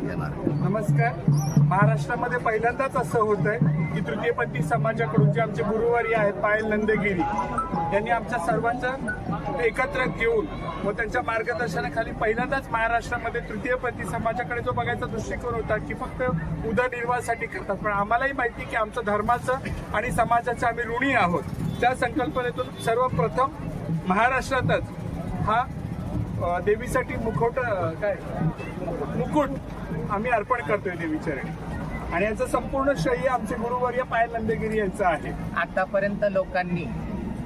आहे नमस्कार. महाराष्ट्रामध्ये पहिल्यांदाच असं होत आहे की तृतीयपंथी समाजाकडून जे आमचे गुरुवारी आहेत पायल नंदगिरी यांनी आमच्या सर्वांचं एकत्र घेऊन व त्यांच्या मार्गदर्शनाखाली पहिल्यांदाच महाराष्ट्रामध्ये तृतीयपंथी समाजाकडे जो बघायचा दृष्टिकोन होता की फक्त उदरनिर्वाहासाठी करतात. पण आम्हालाही माहिती की आमचं धर्माचं आणि समाजाचं आम्ही ऋणी आहोत. त्या संकल्पनेतून सर्वप्रथम महाराष्ट्रातच हा देवीसाठी मुखवट काय? मुकुट आम्ही अर्पण करतोय देवीच्या चरणी आणि याचं संपूर्ण श्रेय आमचे गुरुवर्य पायल नंदगिरी यांचं आहे. आतापर्यंत लोकांनी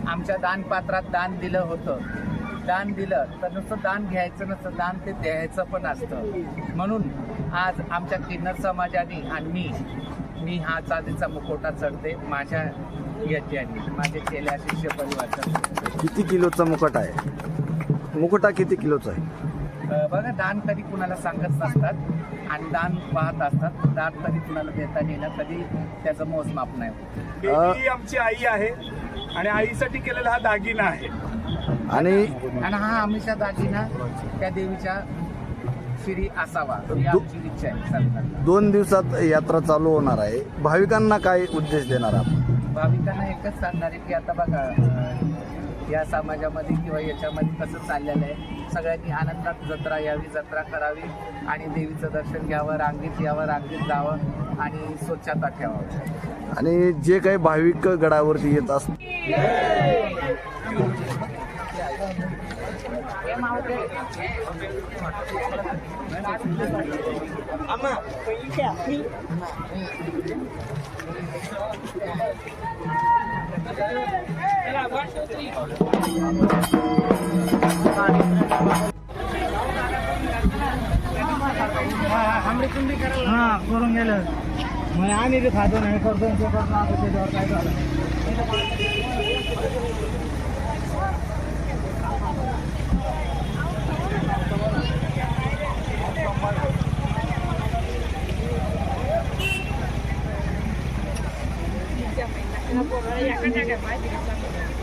आमच्या दानपात्रात दान दिलं होतं. दान दिलं तर नुसतं दान घ्यायचं नसतं दान ते द्यायचं पण असतं. म्हणून आज आमच्या किन्नर समाजाने आणि मी मी हा चांदीचा मुखवटा चढते माझ्या याच्याने माझे चेल्या शिष्य परिवार किती किलोचा मुकुट आहे? मुकुटा किती किलोचा आहे? बघा दान कधी कुणाला सांगत नसतात आणि दान पाहत असतात. दान कधी कुणाला देता येणं कधी त्याचं मोजमाप नाही होत. देवी आमची आई आहे आणि आईसाठी केलेला हा दागिना आहे. आणि आणि हा हमेशा दागिना त्या देवीच्या श्री असावा ही आमची इच्छा आहे सरकारला दोन दिवसात यात्रा चालू होणार आहे. भाविकांना काय उद्देश देणार आपण? भाविकांना एकच सांगणार आहे की आता बघा अं, या समाजामध्ये किंवा याच्यामध्ये कसं चाललेलं आहे? सगळ्यांनी आनंदात जत्रा यावी जत्रा करावी आणि देवीचं दर्शन घ्यावं रांगेत यावं रांगेत जावं आणि स्वच्छता ठेवावी. आणि जे काही भाविक गडावरती येत असतात हा करून गेलं म्हणजे आम्ही बी खातो नाही करतो ते करतो आता त्याच्यावर काय झालं 你们也跟着买几个？